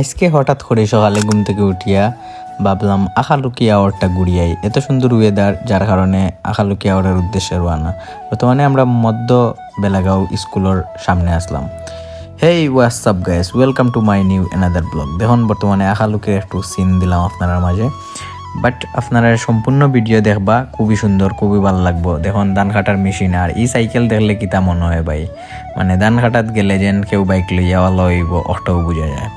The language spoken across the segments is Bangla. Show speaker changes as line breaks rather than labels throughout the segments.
আজকে হঠাৎ করে সকালে ঘুম থেকে উঠিয়া ভাবলাম, আখালুকি আওয়ারটা ঘুরিয়াই এত সুন্দর ওয়েদার যার কারণে আখালুকি আওয়ারের উদ্দেশ্যে রওনা। বর্তমানে আমরা মধ্য বেলাগাঁও স্কুলের সামনে আসলাম। Hey WhatsApp guys welcome to my new another blog দেখুন, বর্তমানে আখালুকের একটু সিন দিলাম আপনার মাঝে। বাট আপনারা সম্পূর্ণ ভিডিও দেখবা, খুবই সুন্দর, খুবই ভালো লাগবো। দেখুন ধান কাটার মেশিন আর এই সাইকেল দেখলে কিতা মনে হয় ভাই? মানে ধান কাটাত গেলে যেন কেউ বাইক লইয়া ভালো হইব অটোও বোঝা যায়।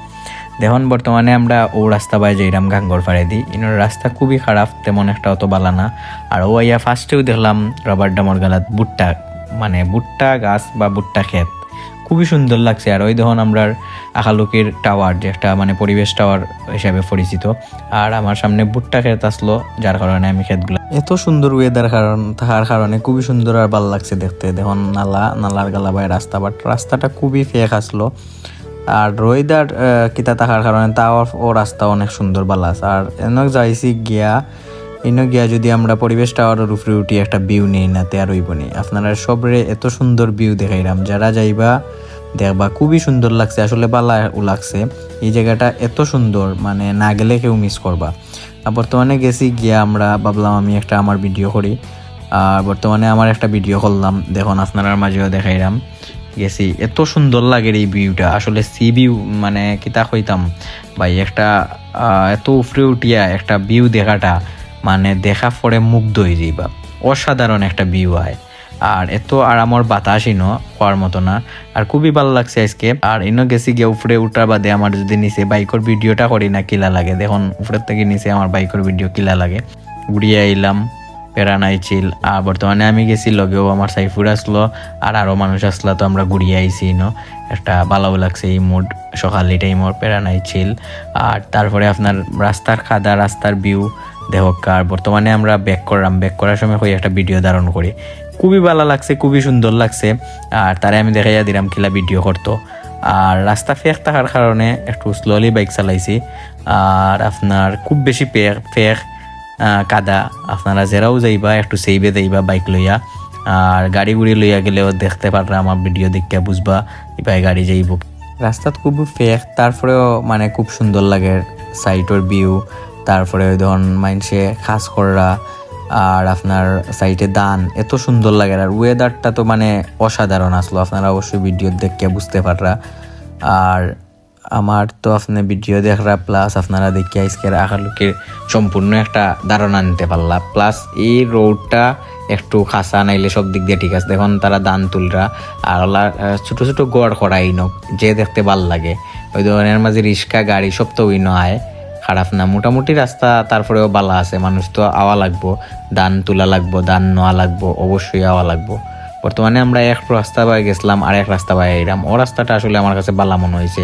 দেখুন, বর্তমানে আমরা ও রাস্তা বাই যাইরাম গাঙ্গর ফাড়ে দিই। ইনোর রাস্তা খুবই খারাপ, তেমন একটা অত বালা না। আর ও আইয়া ফার্স্টেও দেখলাম রবার ডামর গালাত ভুট্টা মানে ভুট্টা গাছ বা ভুট্টা ক্ষেত। খুবই সুন্দর লাগছে। আর ওই দেখুন, আমরা আখালুকির টাওয়ার, যে একটা মানে পরিবেশ টাওয়ার হিসাবে পরিচিত। আর আমার সামনে ভুট্টা ক্ষেত আসলো, যার কারণে আমি ক্ষেতগুলো এত সুন্দর ওয়েদার কারণ থাকার কারণে খুবই সুন্দর আর ভালো লাগছে দেখতে। দেখুন, নালা, নালার গালা বাই রাস্তা বাট রাস্তাটা খুবই ফেক আসলো। আর রোহিদার কিতা থাকার কারণে তাও ও রাস্তা অনেক সুন্দর আছে আর এনক যাইছি গিয়া ইনো গিয়া যদি আমরা পরিবেশটা টাওয়ারের উপরে উঠি, একটা ভিউ নেই না, তে আর হইব নি। আপনারা সবরে এত সুন্দর ভিউ দেখাইলাম যারা যাইবা, দেখবা খুবই সুন্দর লাগছে, আসলে বালা লাগছে। এই জায়গাটা এত সুন্দর মানে না গেলে কেউ মিস করবা। আর বর্তমানে গেছি গিয়া আমরা, ভাবলাম আমি একটা আমার ভিডিও করি। আর বর্তমানে আমার একটা ভিডিও করলাম, দেখুন আপনার মাঝেও দেখাইলাম গেছি। এত সুন্দর লাগে এই ভিউটা আসলে সি ভিউ মানে কিতা কইতাম? ভাই, একটা এত উপরে উঠিয়া একটা ভিউ দেখাটা মানে দেখা পরে মুগ্ধ হয়ে যাইবা অসাধারণ একটা ভিউ হয় আর এত আরামর বাতাসই ন হওয়ার মতো না। আর খুবই ভালো লাগছে আজকে। আর ইনো গেছি গিয়ে উপরে উঠার বাদে আমার যদি নিচে বাইকের ভিডিওটা করি না, কিলা লাগে? দেখুন, উপরের থেকে নিচে আমার বাইকের ভিডিও কিলা লাগে। উড়িয়ে আইলাম। প্যারা নাই আর বর্তমানে আমি গেছি, লগেও আমার সাইফুর আসলো আর আরও মানুষ আসলো তো আমরা ঘুরিয়ে আইছি ন একটা ভালো লাগছে এই মুড, সকালে টাইমর প্যারা নাই ছিল আর তারপরে আপনার রাস্তার খাদা রাস্তার ভিউ দেহকার বর্তমানে আমরা ব্যাক করলাম ব্যাক করার সময় হয়ে একটা ভিডিও ধারণ করি খুবই ভালো লাগছে, খুবই সুন্দর লাগছে। আর তারে আমি দেখাইয়া দিলাম কিলা ভিডিও করতো আর রাস্তা ফেক থাকার কারণে একটু স্লোলি বাইক চালাইছি। আর আপনার খুব বেশি ফেক ফেক কাদা। আপনারা যেরাও যাইবা, একটু সেইবে যাইবা বাইক লইয়া। আর গাড়ি গুড়ি লইয়া গেলেও দেখতে পাররা, আমার ভিডিও দেখতে বুঝবা ইপাই গাড়ি যাইব। রাস্তাত খুব ফেক তারপরেও মানে খুব সুন্দর লাগে সাইটের ভিউ তারপরে ধরুন মাইনসে খাস কররা, আর আপনার সাইটে দান, এত সুন্দর লাগে। আর ওয়েদারটা তো মানে অসাধারণ আসলো, আপনারা অবশ্যই ভিডিও দেখে বুঝতে পাররা। আর আমার তো আপনি ভিডিও দেখরা প্লাস আপনারা দেখি আজকের আকালুকের সম্পূর্ণ একটা ধারণা নিতে পারলা। প্লাস এই রোডটা একটু খাসা নাইলে সব দিক দিয়ে ঠিক আছে। দেখুন, তারা দান তুলরা, আর ওলা ছোট ছোট গড় করাই নক, যে দেখতে ভালো লাগে। ওই ধরনের মাঝে রিক্সা গাড়ি সব তো ওই নয়। খারাপ না, মোটামুটি রাস্তা, তারপরেও বালা আছে। মানুষ তো আওয়া লাগবো দান তোলা লাগবো দান নেওয়া লাগবো, অবশ্যই আওয়া লাগবো। বর্তমানে আমরা এক রাস্তা পাই গেছিলাম আর এক রাস্তা পাই এরাম ও রাস্তাটা আসলে আমার কাছে বালা মনে হয়েছে